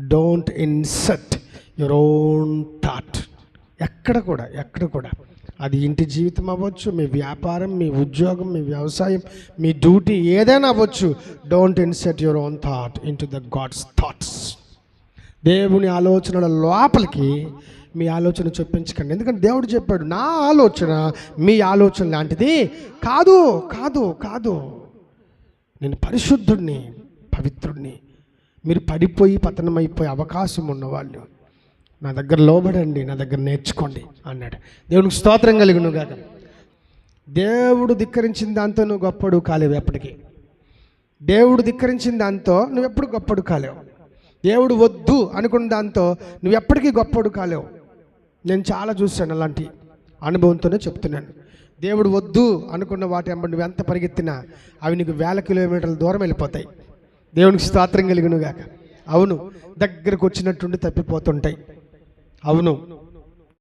Don't insert your own thought ఎక్కడ కూడా ఎక్కడ కూడా. అది ఇంటి జీవితం అవ్వచ్చు మీ వ్యాపారం మీ ఉద్యోగం మీ వ్యవసాయం మీ డ్యూటీ ఏదైనా అవ్వచ్చు. Don't insert your own thought into the god's thoughts దేవుని ఆలోచనల లోపలికి మీ ఆలోచన చొప్పించకండి. ఎందుకంటే దేవుడు చెప్పాడు నా ఆలోచన మీ ఆలోచన లాంటిది కాదు కాదు కాదు. నేను పరిశుద్ధుడిని పవిత్రుడిని మీరు పడిపోయి పతనమైపోయే అవకాశం ఉన్నవాళ్ళు. నా దగ్గర లోబడండి నా దగ్గర నేర్చుకోండి అన్నాడు. దేవునికి స్తోత్రం కలిగిను కాక దేవుడు ధిక్కరించిన దాంతో నువ్వు గొప్పడు కాలేవు ఎప్పటికీ. దేవుడు ధిక్కరించిన దాంతో నువ్వు ఎప్పుడు గొప్పడు కాలేవు. దేవుడు వద్దు అనుకున్న దాంతో నువ్వు ఎప్పటికీ గొప్పడు కాలేవు. నేను చాలా చూశాను అలాంటి అనుభవంతోనే చెప్తున్నాను. దేవుడు వద్దు అనుకున్న వాటి వెంబడి నువ్వు ఎంత పరిగెత్తినా అవి నీకు వేల కిలోమీటర్ల దూరం వెళ్ళిపోతాయి. దేవునికి స్తోత్రం కలిగినగాక. అవును దగ్గరకు వచ్చినట్టుండి తప్పిపోతుంటాయి. అవును.